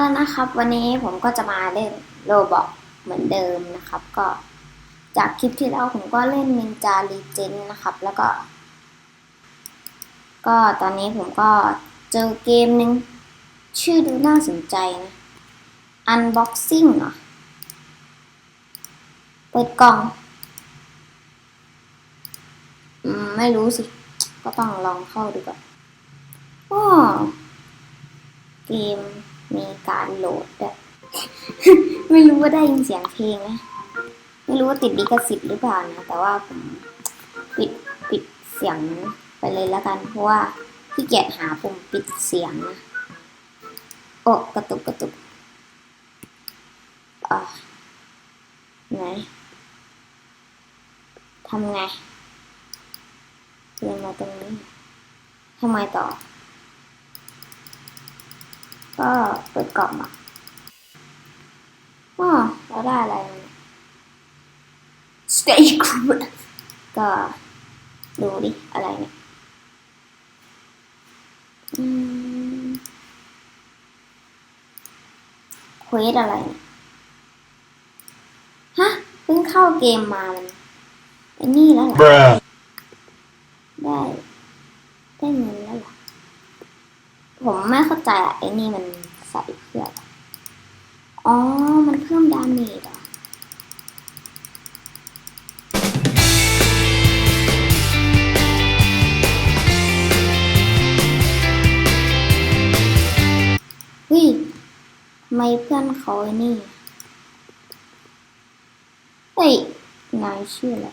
แล้วนะครับ วันนี้ผมก็จะมาเล่นโรบอกเหมือนเดิมนะครับ ก็จากคลิปที่แล้วผมก็เล่นนินจา e ีเจนนะครับ แล้วก็ ก็ตอนนี้ผมก็เจอเกมหนึ่งชื่อดูน่าสนใจนะ Unboxing เหรอ เปิดกล่อง อืม ไม่รู้สิ ก็ต้องลองเข้าดูก่อนอ้อเกม มีการโหลดด้วยไม่รู้ว่าได้ยินเสียงเพลงไหมไม่รู้ว่าติดลิขสิทธิ์หรือเปล่านะ แต่ว่าผมปิดปิดเสียงไปเลยแล้วกัน เพราะว่าขี้เกียจหาปุ่มปิดเสียงนะโอ้กระตุกกระตุกอะไหนทำไงเดินมาตรงนี้ทำไมต่อ ก็เปิดกล่องอะอ๋อเราได้อะไรมาเนี่ย Stay cool ก็ดูดิอะไรเนี่ยอืมเควสอะไรเนี่ยฮะเพิ่งเข้าเกมมามันไอ้นี่แล้วเหรอ Bruh. ได้ได้เงินแล้วเหรอ ผมไม่เข้าใจอะไอ้นี่มันใส่เพื่อนอ๋อ มันเพิ่มดาเมจอะเฮ้ยทำไมเพื่อนเขาไอ้นี่ เฮ้ย นายชื่ออะไร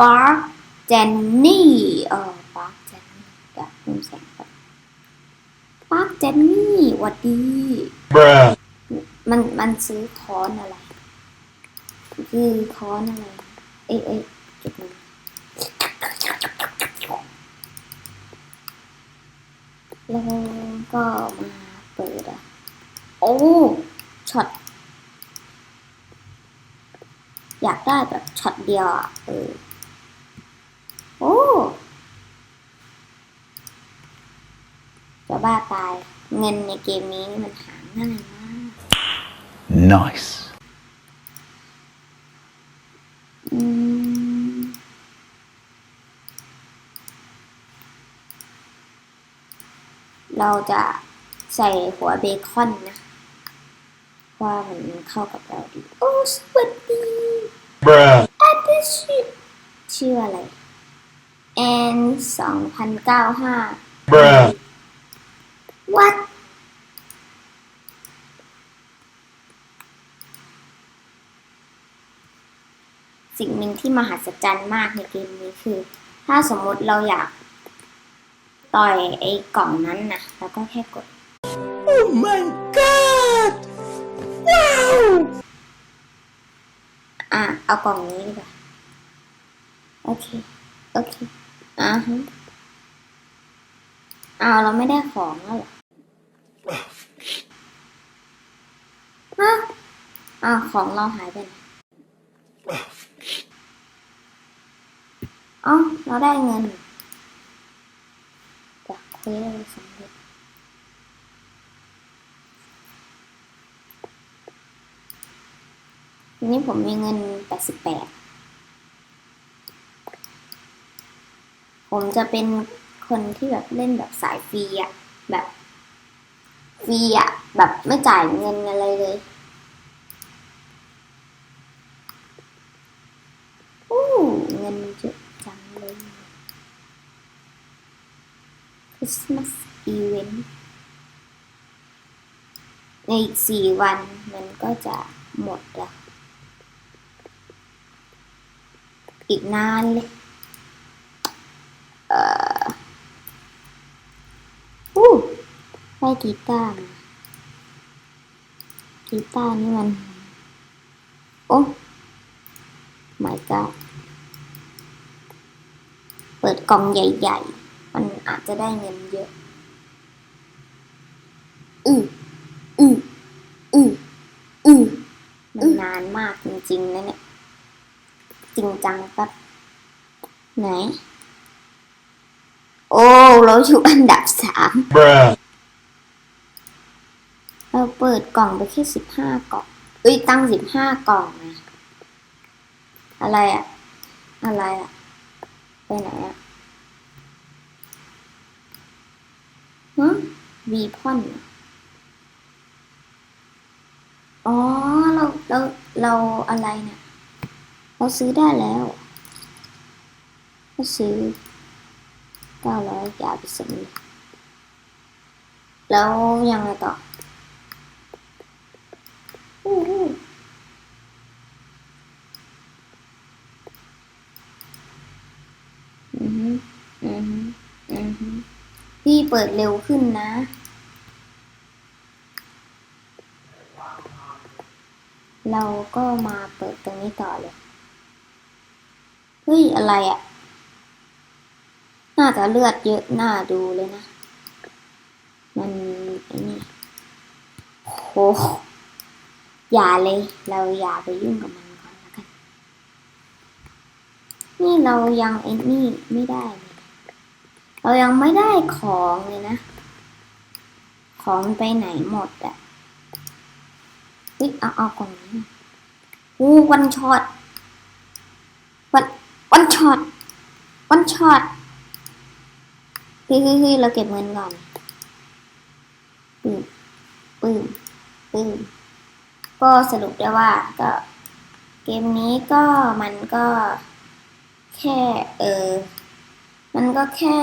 ปาร์คเจนนี่ เออปาร์คเจนนี่เดี๋ยวเพิ่มเสียง เจนนี่หวัดดี Bruh. มันมันซื้อค้อนอะไร คือค้อนอะไร เอ้ยเอ้ยเก็บมันแล้วก็มาเปิดอะ โอ้ช็อตอยากได้แบบช็อตเดียวอะ เออโอ้ จะ บ้าตาย เงินในเกมนี้นี่มันหาง่ายมาก Nice. อืมเราจะใส่หัวเบคอนนะ ว่ามันเข้ากับเราดี โอ้สวัสดี Bruh. อันนี้ชื่อชื่ออะไร N สองพันเก้าห้า Bruh. What สิ่งหนึ่งที่มหัศจรรย์มากในเกมนี้คือ ถ้าสมมุติเราอยากต่อยไอ้กล่องนั้นนะแล้วก็แค่กด Oh my god. Wow. อะ เอากล่องนี้ดีกว่า โอเค โอเค อ่าฮะอ้าวเราไม่ได้ของแล้วเหรอ ฮะอ้าวของเราหายไปไหนอ๋อเราได้เงินจากเควสอะไรสำเร็จทีนี้ผมมีเงินแปดสิบแปดผมจะเป็นคนที่แบบเล่นแบบสายฟรีอะแบบฟรีอะแบบไม่จ่ายเงินอะไรเลยอู้ เงินเยอะจังเลย Christmas Event ในอีกสี่วันมันก็จะหมดละ อีกนานเลย เอ่ออู้ได้กีตาร์มากีตาร์นี่มัน โอ้ my god กล่องใหญ่ ๆ มันอาจจะได้เงินเยอะ อืออืออืออือมันนานมากจริงๆนะเนี่ย จริงจังปั๊บไหน โอ้ เราอยู่อันดับสาม Bruh. เราเปิดกล่องไปแค่สิบห้ากล่อง เอ้ย ตั้งสิบห้ากล่องนะ อะไรอะอะไรอะไปไหนอะ ฮะวีพอนอ๋อ เรา เรา เราอะไรเนี่ย เราซื้อได้แล้วเราซื้อเก้าร้อยยาไปสมแล้วยังไงต่อหูอือฮึอือฮึอือฮึพี่ เปิดเร็วขึ้นนะ เราก็มาเปิดตรงนี้ต่อเลย เฮ้ย อะไรอะ่ะ น่าจะเลือดเยอะน่าดูเลยนะ มันไอ้นี่โหอย่าเลย เราอย่าไปยุ่งกับมันก่อนแล้วกัน นี่เรายังไอ้นี่ไม่ได้เลย เรายังไม่ได้ของเลยนะ ของไปไหนหมดอะเฮ้ยเอาเอากล่องนี้อู้วันช็อตวันวันช็อตวันช็อตเฮ้ยเฮ้ยเฮ้ยเราเก็บเงินก่อนปึ้มปึ้มปึ้มก็สรุปได้ว่าก็เกมนี้ก็มันก็แค่เออ มันก็แค่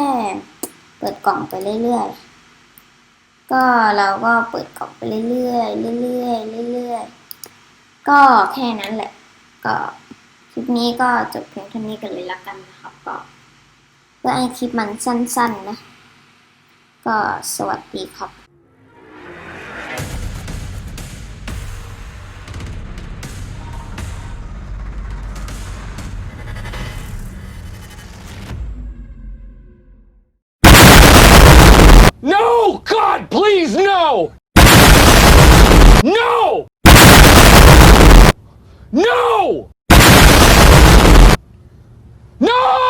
เปิดกล่องไปเรื่อยๆ ก็เราก็เปิดกล่องไปเรื่อยๆ เรื่อยๆ เรื่อยๆ ก็แค่นั้นแหละ ก็คลิปนี้ก็จบเพียงเท่านี้กันเลยละกันนะครับ ก็เพื่อให้คลิปมันสั้นๆนะ ก็สวัสดีครับ No! No! No!